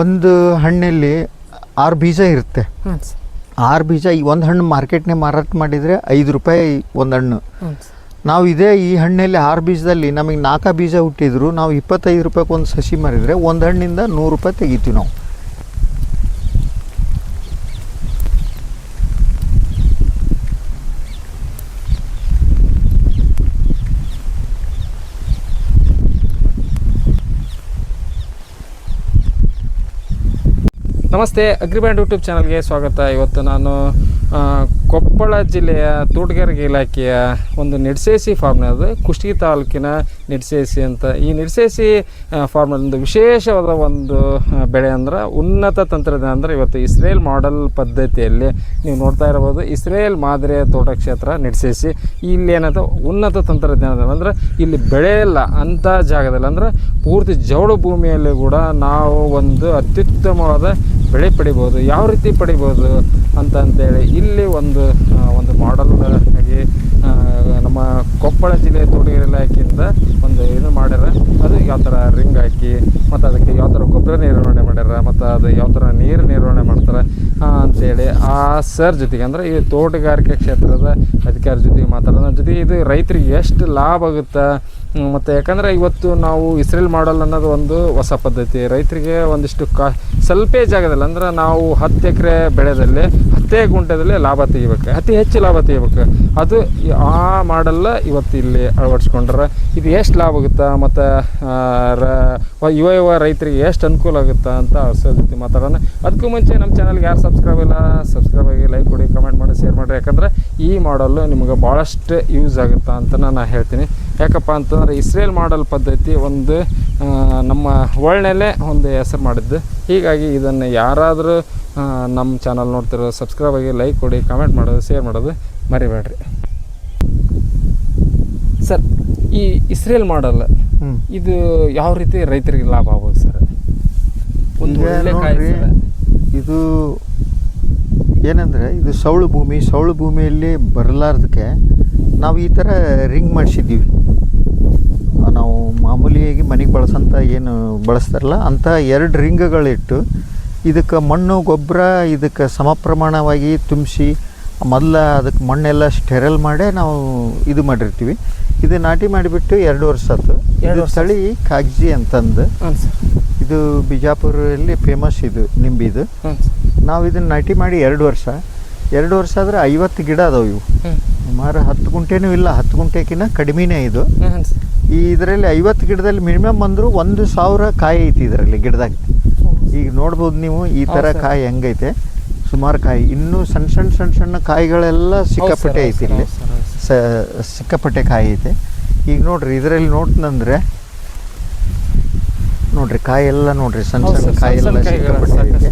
ಒಂದು ಹಣ್ಣಲ್ಲಿ ಆರು ಬೀಜ ಇರುತ್ತೆ. ಆರು ಬೀಜ ಈ ಒಂದು ಹಣ್ಣು ಮಾರ್ಕೆಟ್ನೇ ಮಾರಾಟ ಮಾಡಿದರೆ ಐದು ರೂಪಾಯಿ ಒಂದು ಹಣ್ಣು. ನಾವು ಇದೇ ಈ ಹಣ್ಣಲ್ಲಿ ಆರು ಬೀಜದಲ್ಲಿ ನಮಗೆ ನಾಲ್ಕು ಬೀಜ ಹುಟ್ಟಿದ್ರು ನಾವು ಇಪ್ಪತ್ತೈದು ರೂಪಾಯಿಗೆ ಒಂದು ಸಸಿ ಮಾರಿದರೆ ಒಂದು ಹಣ್ಣಿಂದ ನೂರು ರೂಪಾಯಿ ತೆಗಿತೀವಿ ನಾವು. ನಮಸ್ತೆ ಅಗ್ರಿಬ್ಯಾಂಡ್ ಯೂಟ್ಯೂಬ್ ಚಾನಲ್ಗೆ ಸ್ವಾಗತ. ಇವತ್ತು ನಾನು ಕೊಪ್ಪಳ ಜಿಲ್ಲೆಯ ತೋಟಗಾರಿಕೆ ಇಲಾಖೆಯ ಒಂದು ನಿಡ್ಸೇಸಿ ಫಾರ್ಮ್ನದು ಕುಷ್ಟಗಿ ತಾಲೂಕಿನ ನಿಡ್ಸೇಸಿ ಅಂತ. ಈ ನಿಡ್ಸೇಸಿ ಫಾರ್ಮ್ನಲ್ಲಿ ಒಂದು ವಿಶೇಷವಾದ ಒಂದು ಬೆಳೆ ಅಂದ್ರೆ ಉನ್ನತ ತಂತ್ರಜ್ಞಾನ ಅಂದರೆ ಇವತ್ತು ಇಸ್ರೇಲ್ ಮಾಡೆಲ್ ಪದ್ಧತಿಯಲ್ಲಿ ನೀವು ನೋಡ್ತಾ ಇರ್ಬೋದು ಇಸ್ರೇಲ್ ಮಾದರಿಯ ತೋಟ ಕ್ಷೇತ್ರ ನಿಡ್ಸೇಸಿ. ಇಲ್ಲಿ ಏನಂತ ಉನ್ನತ ತಂತ್ರಜ್ಞಾನದಲ್ಲಿ ಅಂದ್ರೆ ಇಲ್ಲಿ ಬೆಳೆ ಇಲ್ಲ ಅಂಥ ಜಾಗದಲ್ಲಿ ಅಂದ್ರೆ ಪೂರ್ತಿ ಜೌಳು ಭೂಮಿಯಲ್ಲಿ ಕೂಡ ನಾವು ಒಂದು ಅತ್ಯುತ್ತಮವಾದ ಬೆಳೆ ಪಡಿಬೋದು, ಯಾವ ರೀತಿ ಪಡಿಬೋದು ಅಂತ ಅಂತೇಳಿ ಇಲ್ಲಿ ಒಂದು ಒಂದು ಮಾಡಲ್ ಆಗಿ ನಮ್ಮ ಕೊಪ್ಪಳ ಜಿಲ್ಲೆ ತೋಟಗಾರಿಕೆ ಇಲಾಖೆಯಿಂದ ಒಂದು ಇದು ಮಾಡ್ಯಾರ. ಅದು ಯಾವ ಥರ ರಿಂಗ್ ಹಾಕಿ, ಮತ್ತು ಅದಕ್ಕೆ ಯಾವ ಥರ ಗೊಬ್ಬರ ನಿರ್ವಹಣೆ ಮಾಡ್ಯಾರ, ಮತ್ತು ಅದು ಯಾವ ಥರ ನೀರು ನಿರ್ವಹಣೆ ಮಾಡ್ತಾರೆ ಅಂತೇಳಿ. ಆ ಸರ್ ಜೊತೆಗೆ ಅಂದರೆ ಈ ತೋಟಗಾರಿಕೆ ಕ್ಷೇತ್ರದ ಅಧಿಕಾರಿ ಜೊತೆಗೆ ಮಾತಾಡೋದ್ರ ಜೊತೆಗೆ ಇದು ರೈತರಿಗೆ ಎಷ್ಟು ಲಾಭ ಆಗುತ್ತೆ ಮತ್ತು ಯಾಕಂದರೆ ಇವತ್ತು ನಾವು ಇಸ್ರೇಲ್ ಮಾಡಲ್ ಅನ್ನೋದು ಒಂದು ಹೊಸ ಪದ್ಧತಿ. ರೈತರಿಗೆ ಒಂದಿಷ್ಟು ಕಾ ಸ್ವಲ್ಪ ಜಾಗದಲ್ಲಿ ಅಂದ್ರೆ ನಾವು ಹತ್ತು ಎಕರೆ ಬೆಳೆದಲ್ಲಿ, ಹತ್ತೇ ಗುಂಟದಲ್ಲಿ ಲಾಭ ತೆಗಿಬೇಕು. ಅತಿ ಹೆಚ್ಚು ಲಾಭ ತೆಗಿಬೇಕು. ಅದು ಆ ಮಾಡಲ್ಲ ಇವತ್ತು ಇಲ್ಲಿ ಅಳವಡಿಸ್ಕೊಂಡ್ರೆ ಇದು ಎಷ್ಟು ಲಾಭ ಆಗುತ್ತಾ? ಮತ್ತು ಯುವ ಯುವ ರೈತರಿಗೆ ಎಷ್ಟು ಅನುಕೂಲ ಆಗುತ್ತಾ ಅಂತ ಅವ್ರ ಮಾತಾಡೋಣ. ಅದಕ್ಕೂ ಮುಂಚೆ ನಮ್ಮ ಚಾನಲ್ಗೆ ಯಾರು ಸಬ್ಸ್ಕ್ರೈಬ್ ಇಲ್ಲ ಸಬ್ಸ್ಕ್ರೈಬ್ ಆಗಿ ಲೈಕ್ ಕೊಡಿ ಕಮೆಂಟ್ ಮಾಡಿ ಶೇರ್ ಮಾಡಿರಿ. ಯಾಕಂದರೆ ಈ ಮಾಡಲ್ಲು ನಿಮಗೆ ಭಾಳಷ್ಟು ಯೂಸ್ ಆಗುತ್ತಾ ಅಂತ ನಾನು ಹೇಳ್ತೀನಿ. ಯಾಕಪ್ಪ ಅಂತಂದರೆ ಇಸ್ರೇಲ್ ಮಾಡಲ್ ಪದ್ಧತಿ ಒಂದು ನಮ್ಮ ವರ್ಲ್ಡ್ನಲ್ಲೇ ಒಂದು ಹೆಸರು ಮಾಡಿದ್ದು. ಹೀಗಾಗಿ ಇದನ್ನು ಯಾರಾದರೂ ನಮ್ಮ ಚಾನಲ್ ನೋಡ್ತಿರೋ ಸಬ್ಸ್ಕ್ರೈಬ್ ಆಗಿ ಲೈಕ್ ಕೊಡಿ ಕಮೆಂಟ್ ಮಾಡೋದು ಶೇರ್ ಮಾಡೋದು ಮರಿಬೇಡ್ರಿ. ಸರ್ ಈ ಇಸ್ರೇಲ್ ಮಾಡಲ್ ಇದು ಯಾವ ರೀತಿ ರೈತರಿಗೆ ಲಾಭ ಆಗ್ಬೋದು ಸರ್? ಒಂದು ಒಳ್ಳೆ ಇದು ಏನಂದರೆ ಇದು ಸೌಳು ಭೂಮಿ ಸೌಳು ಭೂಮಿಯಲ್ಲಿ ಬರಲಾರ್ದಕ್ಕೆ ನಾವು ಈ ಥರ ರಿಂಗ್ ಮಾಡಿಸಿದ್ದೀವಿ. ನಾವು ಮಾಮೂಲಿಯಾಗಿ ಮನೆಗೆ ಬಳಸಂತ ಏನು ಬಳಸ್ತಾರಲ್ಲ ಅಂಥ ಎರಡು ರಿಂಗ್ಗಳಿಟ್ಟು ಇದಕ್ಕೆ ಮಣ್ಣು ಗೊಬ್ಬರ ಇದಕ್ಕೆ ಸಮ ಪ್ರಮಾಣವಾಗಿ ತುಂಬಿಸಿ ಮೊದಲ ಅದಕ್ಕೆ ಮಣ್ಣೆಲ್ಲ ಸ್ಟೆರಲ್ ಮಾಡೇ ನಾವು ಇದು ಮಾಡಿರ್ತೀವಿ. ಇದು ನಾಟಿ ಮಾಡಿಬಿಟ್ಟು ಎರಡು ವರ್ಷ ಆಯ್ತು ಎರಡು ತಳಿ ಕಾಗ್ಜಿ ಅಂತಂದು. ಇದು ಬಿಜಾಪುರಲ್ಲಿ ಫೇಮಸ್ ಇದು ನಿಂಬಿದು. ನಾವು ಇದನ್ನು ನಾಟಿ ಮಾಡಿ ಎರಡು ವರ್ಷ. ಎರಡು ವರ್ಷ ಆದರೆ ಐವತ್ತು ಗಿಡ ಅದಾವೆ ಇವು. ಸುಮಾರು ಹತ್ತು ಗುಂಟೆನೂ ಇಲ್ಲ ಹತ್ತು ಗುಂಟೆಕಿನ್ನ ಕಡಿಮೆನೇ ಇದು. ಈ ಇದರಲ್ಲಿ ಐವತ್ತು ಗಿಡದಲ್ಲಿ ಮಿನಿಮಮ್ ಅಂದರೂ ಒಂದು ಸಾವಿರ ಕಾಯಿ ಐತಿ ಇದರಲ್ಲಿ ಗಿಡದಾಗ. ಈಗ ನೋಡ್ಬೋದು ನೀವು ಈ ಥರ ಸರ್. ಕಾಯಿ ಹೆಂಗೈತೆ. ಸುಮಾರು ಕಾಯಿ. ಇನ್ನೂ ಸಣ್ಣ ಸಣ್ಣ ಸಣ್ಣ ಸಣ್ಣ ಕಾಯಿಗಳೆಲ್ಲ ಸಿಕ್ಕಾಪಟ್ಟೆ ಐತಿ ಇಲ್ಲಿ. ಸ ಸಿಕ್ಕಾಪಟ್ಟೆ ಕಾಯಿ ಐತೆ. ಈಗ ನೋಡ್ರಿ ಇದರಲ್ಲಿ ನೋಡ್ತಂದ್ರೆ ನೋಡ್ರಿ ಕಾಯಿ ಎಲ್ಲ ನೋಡ್ರಿ ಸಣ್ಣ ಸಣ್ಣ ಕಾಯಿ ಎಲ್ಲ ಸಿಕ್ಕಾಪಟ್ಟೆ ಐತೆ.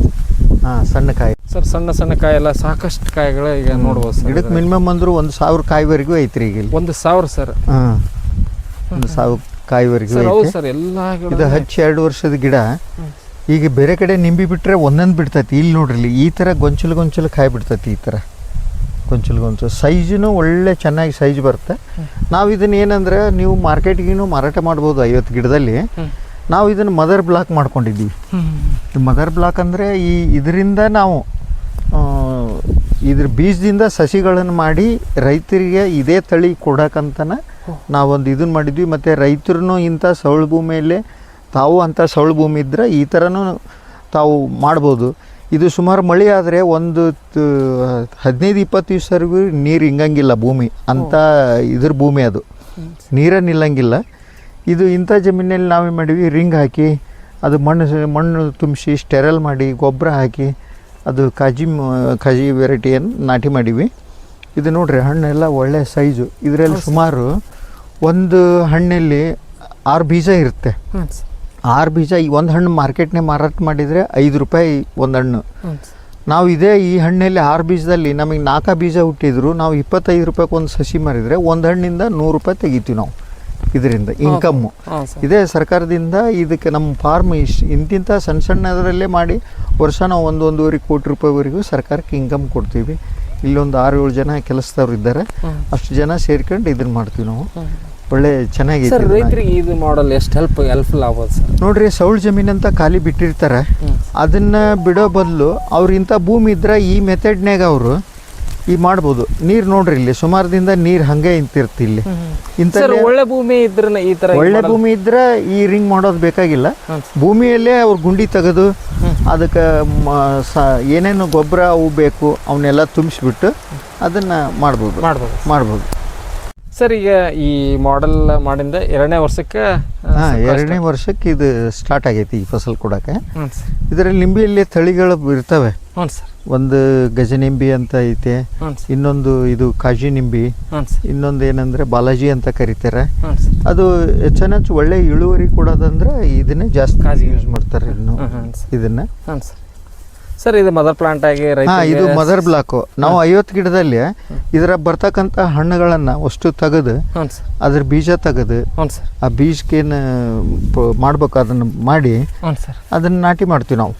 ಹಾಂ ಸಣ್ಣ ಕಾಯಿ. ಸರ್ ಸಣ್ಣ ಸಣ್ಣ ಕಾಯಿ ಎಲ್ಲ ಸಾಕಷ್ಟು ಕಾಯಿಗಳು ಈಗ ನೋಡ್ಬೋದು ಸರ್. ಗಿಡಕ್ಕೆ ಮಿನಿಮಮ್ ಅಂದರೂ ಒಂದು ಸಾವಿರ ಕಾಯಿವರೆಗೂ ಐತ್ರಿ ಈಗ ಇಲ್ಲಿ. ಒಂದು ಸಾವಿರ ಸರ್. ಹಾಂ. ಒಂದು ಸಾವಿರ ಕಾಯಿವರೆಗೂ ಸರ್ ಹೌದು ಐತೆ. ಸರ್ ಎಲ್ಲ ಇದು ಹಚ್ಚಿ ಎರಡು ವರ್ಷದ ಗಿಡ. ಈಗ ಬೇರೆ ಕಡೆ ನಿಂಬಿ ಬಿಟ್ಟರೆ ಒಂದೊಂದು ಬಿಡ್ತೈತಿ. ಇಲ್ಲಿ ನೋಡ್ರಿ ಇಲ್ಲಿ ಈ ಥರ ಗೊಂಚಲು ಗೊಂಚಲು ಕಾಯಿ ಬಿಡ್ತೈತಿ ಈ ಥರ ಗೊಂಚಲು ಗೊಂಚಲು. ಸೈಜೂ ಒಳ್ಳೆ ಚೆನ್ನಾಗಿ ಸೈಜ್ ಬರುತ್ತೆ. ನಾವು ಇದನ್ನ ಏನಂದ್ರೆ ನೀವು ಮಾರ್ಕೆಟ್ಗಿನೂ ಮಾರಾಟ ಮಾಡ್ಬೋದು ಐವತ್ತು ಗಿಡದಲ್ಲಿ. ನಾವು ಇದನ್ನು ಮದರ್ ಬ್ಲಾಕ್ ಮಾಡ್ಕೊಂಡಿದ್ದೀವಿ. ಮದರ್ ಬ್ಲಾಕ್ ಅಂದರೆ ಈ ಇದರಿಂದ ನಾವು ಇದ್ರ ಬೀಜದಿಂದ ಸಸಿಗಳನ್ನು ಮಾಡಿ ರೈತರಿಗೆ ಇದೇ ತಳಿ ಕೊಡಕ್ಕಂತನ ನಾವೊಂದು ಇದನ್ನ ಮಾಡಿದ್ವಿ. ಮತ್ತು ರೈತರು ಇಂಥ ಸೌಳು ಭೂಮಿಯಲ್ಲೇ ತಾವು ಅಂಥ ಸೌಳು ಭೂಮಿ ಇದ್ದರೆ ಈ ಥರನೂ ತಾವು ಮಾಡ್ಬೋದು. ಇದು ಸುಮಾರು ಮಳೆ ಆದರೆ ಒಂದು ಹದಿನೈದು ಇಪ್ಪತ್ತು ದಿವಸವರೆಗೂ ನೀರು ಹಿಂಗಂಗಿಲ್ಲ ಭೂಮಿ. ಅಂಥ ಇದ್ರ ಭೂಮಿ ಅದು. ನೀರೇ ನಿಲ್ಲಂಗಿಲ್ಲ. ಇದು ಇಂಥ ಜಮೀನಲ್ಲಿ ನಾವೇನು ಮಾಡಿವಿ ರಿಂಗ್ ಹಾಕಿ ಅದು ಮಣ್ಣು ಮಣ್ಣು ತುಂಬಿಸಿ ಸ್ಟೆರಲ್ ಮಾಡಿ ಗೊಬ್ಬರ ಹಾಕಿ ಅದು ಕಾಜಿ ಕಾಜಿ ವೆರೈಟಿಯನ್ನು ನಾಟಿ ಮಾಡೀವಿ. ಇದು ನೋಡ್ರಿ ಹಣ್ಣೆಲ್ಲ ಒಳ್ಳೆ ಸೈಜು. ಇದರಲ್ಲಿ ಸುಮಾರು ಒಂದು ಹಣ್ಣಲ್ಲಿ ಆರು ಬೀಜ ಇರುತ್ತೆ. ಆರು ಬೀಜ ಈ ಒಂದು ಹಣ್ಣು ಮಾರ್ಕೆಟ್ನೇ ಮಾರಾಟ ಮಾಡಿದರೆ ಐದು ರೂಪಾಯಿ ಒಂದು ಹಣ್ಣು. ನಾವು ಇದೇ ಈ ಹಣ್ಣಲ್ಲಿ ಆರು ಬೀಜದಲ್ಲಿ ನಮಗೆ ನಾಲ್ಕು ಬೀಜ ಹುಟ್ಟಿದ್ರು ನಾವು ಇಪ್ಪತ್ತೈದು ರೂಪಾಯಿಗೆ ಒಂದು ಸಸಿ ಮಾರಿದರೆ ಒಂದು ಹಣ್ಣಿಂದ ನೂರು ರೂಪಾಯಿ ತೆಗಿತೀವಿ ನಾವು ಇದರಿಂದ ಇನ್ಕಮ್ಮು ಇದೇ ಸರ್ಕಾರದಿಂದ ಇದಕ್ಕೆ ನಮ್ಮ ಫಾರ್ಮ್ ಇಷ್ಟು ಇಂತಿಂಥ ಸಣ್ಣ ಸಣ್ಣದರಲ್ಲೇ ಮಾಡಿ ವರ್ಷ ನಾವು ಒಂದು ಒಂದೂವರೆ ಕೋಟಿ ರೂಪಾಯಿವರೆಗೂ ಸರ್ಕಾರಕ್ಕೆ ಇನ್ಕಮ್ ಕೊಡ್ತೀವಿ. ಇಲ್ಲೊಂದು ಆರು ಏಳು ಜನ ಕೆಲಸದವ್ರು ಇದ್ದಾರೆ. ಅಷ್ಟು ಜನ ಸೇರ್ಕೊಂಡು ಇದನ್ನ ಮಾಡ್ತೀವಿ ನಾವು. ಒಳ್ಳೆ ಚೆನ್ನಾಗಿದೆ ಸರ್ ರೈತರಿಗೆ ಇದು ಮಾಡಲ್ ಎಷ್ಟು ಹೆಲ್ಪ್ ಹೆಲ್ಪ್ಫುಲ್ ಆಗೋದು ಸರ್? ನೋಡ್ರಿ ಸೌಳ್ ಜಮೀನ್ ಅಂತ ಖಾಲಿ ಬಿಟ್ಟಿರ್ತಾರೆ. ಅದನ್ನ ಬಿಡೋ ಬದಲು ಅವ್ರ ಇಂಥ ಭೂಮಿ ಇದ್ರೆ ಈ ಮೆಥಡ್ನಾಗ ಅವರು ಈ ಮಾಡ್ಬೋದು. ನೀರು ನೋಡ್ರಿ ಇಲ್ಲಿ ಸುಮಾರದಿಂದ ನೀರು ಹಂಗೆ ಇಂತಿರ್ತಿ ಇಲ್ಲಿ. ಇಂಥ ಒಳ್ಳೆ ಭೂಮಿ ಇದ್ರೆ ಈ ತರ ಒಳ್ಳೆ ಭೂಮಿ ಇದ್ರೆ ಈ ರಿಂಗ್ ಮಾಡೋದು ಬೇಕಾಗಿಲ್ಲ. ಭೂಮಿಯಲ್ಲೇ ಅವ್ರು ಗುಂಡಿ ತೆಗೆದು ಅದಕ್ಕೆ ಮ- ಸ ಏನೇನು ಗೊಬ್ಬರ ಅವು ಬೇಕು ಅವನ್ನೆಲ್ಲ ತುಂಬಿಸ್ಬಿಟ್ಟು ಅದನ್ನು ಮಾಡ್ಬೋದು. ಮಾಡ್ಬೋದು. ಮಾಡ್ಬೋದು. ಸರ್ ಈಗ ಈ ಮಾಡೆಲ್ ಮಾಡಿಂದ ಎರಡನೇ ವರ್ಷಕ್ಕೆ ಹಾಂ ಎರಡನೇ ವರ್ಷಕ್ಕೆ ಇದು ಸ್ಟಾರ್ಟ್ ಆಗೈತಿ ಈ ಫಸಲ್ ಕೊಡೋಕೆ ಇದರಲ್ಲಿ ನಿಂಬೆಯಲ್ಲಿ ತಳಿಗಳು ಇರ್ತವೆ. ಹ್ಞೂ ಸರ್. ಒಂದು ಗಜನಿಂಬಿ ಅಂತ ಐತೆ ಇನ್ನೊಂದು ಇದು ಕಾಜಿ ನಿಂಬಿ ಇನ್ನೊಂದು ಏನಂದ್ರೆ ಬಾಲಾಜಿ ಅಂತ ಕರೀತಾರೆ. ಅದು ಚೆನ್ನಾಗಿ ಒಳ್ಳೆ ಇಳುವರಿ ಕೊಡೋದಂದ್ರೆ ಇದನ್ನೇ ಜಾಸ್ತಿ ಕಾಜಿ ಯೂಸ್ ಮಾಡ್ತಾರೆ ಇನ್ನು ಇದನ್ನ. ಸರ್ ಇದು ಮದರ್ ಪ್ಲಾಂಟ್ ಆಗಿ ಹಾ ಇದು ಮದರ್ ಬ್ಲಾಕ್ ನಾವು ಐವತ್ತು ಗಿಡದಲ್ಲಿ ಇದರ ಬರ್ತಕ್ಕಂತ ಹಣ್ಣುಗಳನ್ನ ಅಷ್ಟು ತೆಗೆದು ಅದ್ರ ಬೀಜ ತೆಗೆದು ಆ ಬೀಜಕ್ಕೇನು ಮಾಡ್ಬೇಕು ಅದನ್ನ ಮಾಡಿ ಅದನ್ನ ನಾಟಿ ಮಾಡ್ತೀವಿ ನಾವು.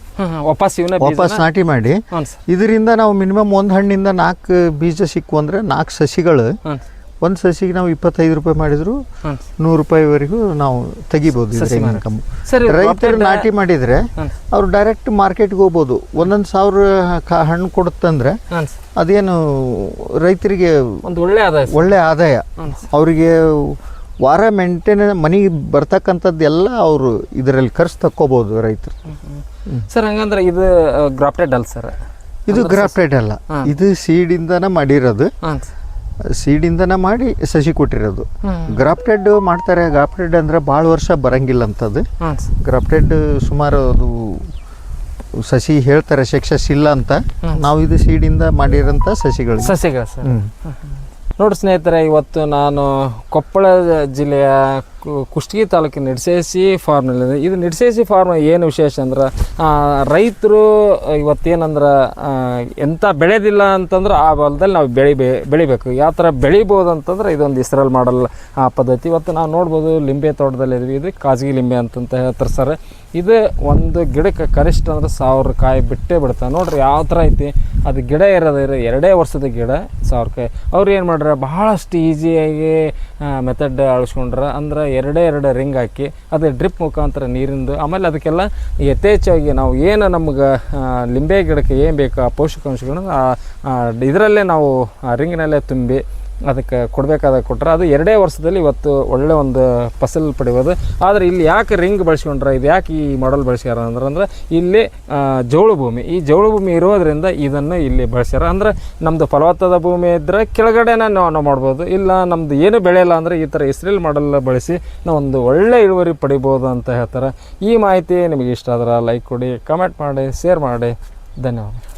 ವಾಪಸ್ ನಾಟಿ ಮಾಡಿ ಇದರಿಂದ ನಾವು ಮಿನಿಮಮ್ ಒಂದು ಹಣ್ಣಿಂದ ನಾಲ್ಕು ಬೀಜ ಸಿಕ್ಕು ಅಂದ್ರೆ ನಾಲ್ಕು ಸಸಿಗಳು ಒಂದು ಸಸಿಗೆ ನಾವು ಇಪ್ಪತ್ತೈದು ರೂಪಾಯಿ ಮಾಡಿದ್ರು ನೂರು ರೂಪಾಯಿವರೆಗೂ ನಾವು ತೆಗಿಬಹುದು ರೈತರು ನಾಟಿ ಮಾಡಿದ್ರೆ ಅವ್ರು ಡೈರೆಕ್ಟ್ ಮಾರ್ಕೆಟ್ಗೆ ಹೋಗ್ಬೋದು. ಒಂದೊಂದು ಸಾವಿರ ಹಣ್ಣು ಕೊಡುತ್ತಂದ್ರೆ ಅದೇನು ರೈತರಿಗೆ ಒಂದು ಒಳ್ಳೆ ಆದಾಯ ಒಳ್ಳೆ ಆದಾಯ. ಅವರಿಗೆ ವಾರ ಮೇಂಟೈನ್ ಮನೆಗೆ ಬರ್ತಕ್ಕಂಥದ್ದೆಲ್ಲ ಅವರು ಇದರಲ್ಲಿ ಖರ್ಚು ತಕ್ಕೋಬೋದು ರೈತರು. ಸರ್ ಹಂಗಂದ್ರೆ ಇದು ಗ್ರಾಫ್ಟೆಡ್ ಅಲ್ಲ ಸರ್? ಇದು ಗ್ರಾಫ್ಟೆಡ್ ಅಲ್ಲ. ಇದು ಸೀಡಿಂದನೇ ಮಾಡಿರೋದು. ಸೀಡಿಂದನ ಮಾಡಿ ಸಸಿ ಕೊಟ್ಟಿರೋದು. ಗ್ರಾಪ್ಟೆಡ್ ಗ್ರಾಫ್ಟೆಡ್ ಮಾಡ್ತಾರೆ. ಗ್ರಾಫ್ಟೆಡ್ ಅಂದ್ರೆ ಭಾಳ ವರ್ಷ ಬರಂಗಿಲ್ಲ ಅಂತದ್ದು ಗ್ರಾಪ್ಟೆಡ್ ಗ್ರಾಫ್ಟೆಡ್ ಸುಮಾರು ಅದು ಸಸಿ ಹೇಳ್ತಾರೆ ಸಕ್ಸಸ್ ಇಲ್ಲ ಅಂತ. ನಾವು ಇದು ಸೀಡಿಂದ ಮಾಡಿರೋಂಥ ಸಸಿಗಳು. ಸಸಿಗಳು. ನೋಡಿ ಸ್ನೇಹಿತರೆ, ಇವತ್ತು ನಾನು ಕೊಪ್ಪಳ ಜಿಲ್ಲೆಯ ಕುಷ್ಟಗಿ ತಾಲೂಕಿನ ನಿಡ್ಸೇಸಿ ಫಾರ್ಮ್ನಲ್ಲಿ ಇದು ನಿಡ್ಸೇಸಿ ಫಾರ್ಮ್ ಏನು ವಿಶೇಷ ಅಂದ್ರೆ ರೈತರು ಇವತ್ತೇನಂದ್ರೆ ಎಂಥ ಬೆಳೆದಿಲ್ಲ ಅಂತಂದ್ರೆ ಆ ಹೊಲದಲ್ಲಿ ನಾವು ಬೆಳಿಬೇ ಬೆಳಿಬೇಕು. ಯಾವ ಥರ ಬೆಳಿಬೋದು ಅಂತಂದ್ರೆ ಇದೊಂದು ಇಸ್ರೇಲ್ ಮಾಡಲ್ ಆ ಪದ್ಧತಿ. ಇವತ್ತು ನಾವು ನೋಡ್ಬೋದು, ಲಿಂಬೆ ತೋಟದಲ್ಲಿ ಇದ್ವಿ. ಇದು ಖಾಸಗಿ ಲಿಂಬೆ ಅಂತಂತ ಹೇಳ್ತಾರೆ ಸರ್ ಇದು ಒಂದು ಗಿಡಕ್ಕೆ ಕನಿಷ್ಠ ಅಂದ್ರೆ ಸಾವಿರ ಕಾಯಿ ಬಿಟ್ಟೇ ಬಿಡ್ತಾವೆ. ನೋಡ್ರಿ, ಯಾವ ಥರ ಐತಿ. ಅದು ಗಿಡ ಇರೋದಿರೋ ಎರಡೇ ವರ್ಷದ ಗಿಡ. ಸಾವಿರ ಕೈ ಅವ್ರು ಏನು ಮಾಡ್ರೆ ಭಾಳಷ್ಟು ಈಸಿಯಾಗಿ ಮೆಥಡ್ ಅಳಿಸ್ಕೊಂಡ್ರ, ಅಂದ್ರೆ ಎರಡೇ ಎರಡು ರಿಂಗ್ ಹಾಕಿ, ಅದು ಡ್ರಿಪ್ ಮುಖಾಂತರ ನೀರಿಂದು, ಆಮೇಲೆ ಅದಕ್ಕೆಲ್ಲ ಯಥೇಚ್ಛವಾಗಿ ನಾವು ಏನು ನಮ್ಗೆ ಲಿಂಬೆ ಗಿಡಕ್ಕೆ ಏನು ಬೇಕು, ಆ ಪೋಷಕಾಂಶಗಳನ್ನು ಇದರಲ್ಲೇ ನಾವು ರಿಂಗ್ನಲ್ಲೇ ರಿಂಗಿನಲ್ಲೇ ತುಂಬಿ ಅದಕ್ಕೆ ಕೊಡಬೇಕಾದ ಕೊಟ್ಟರೆ ಅದು ಎರಡೇ ವರ್ಷದಲ್ಲಿ ಇವತ್ತು ಒಳ್ಳೆ ಒಂದು ಫಸಲು ಪಡೆಯೋದು. ಆದರೆ ಇಲ್ಲಿ ಯಾಕೆ ರಿಂಗ್ ಬಳಸ್ಕೊಂಡ್ರೆ, ಇದು ಯಾಕೆ ಈ ಮಾಡಲ್ ಬಳಸ್ಯಾರ ಅಂದ್ರೆ ಅಂದ್ರೆ ಇಲ್ಲಿ ಜೋಳು ಭೂಮಿ. ಈ ಜೌಳು ಭೂಮಿ ಇರೋದರಿಂದ ಇದನ್ನು ಇಲ್ಲಿ ಬಳಸ್ಯಾರ. ಅಂದ್ರೆ ನಮ್ಮದು ಫಲವತ್ತಾದ ಭೂಮಿ ಇದ್ದರೆ ಕೆಳಗಡೆನ ನಾವು ನಾವು ಮಾಡ್ಬೋದು. ಇಲ್ಲ ನಮ್ಮದು ಏನು ಬೆಳೆಯಲ್ಲ ಅಂದರೆ ಈ ಥರ ಇಸ್ರೇಲ್ ಮಾಡಲ್ ಬಳಸಿ ನಾವು ಒಂದು ಒಳ್ಳೆ ಇಳುವರಿ ಪಡಿಬೋದು ಅಂತ ಹೇಳ್ತಾರೆ. ಈ ಮಾಹಿತಿ ನಿಮಗೆ ಇಷ್ಟ ಆದ್ರೆ ಲೈಕ್ ಕೊಡಿ ಕಮೆಂಟ್ ಮಾಡಿ ಶೇರ್ ಮಾಡಿ. ಧನ್ಯವಾದ.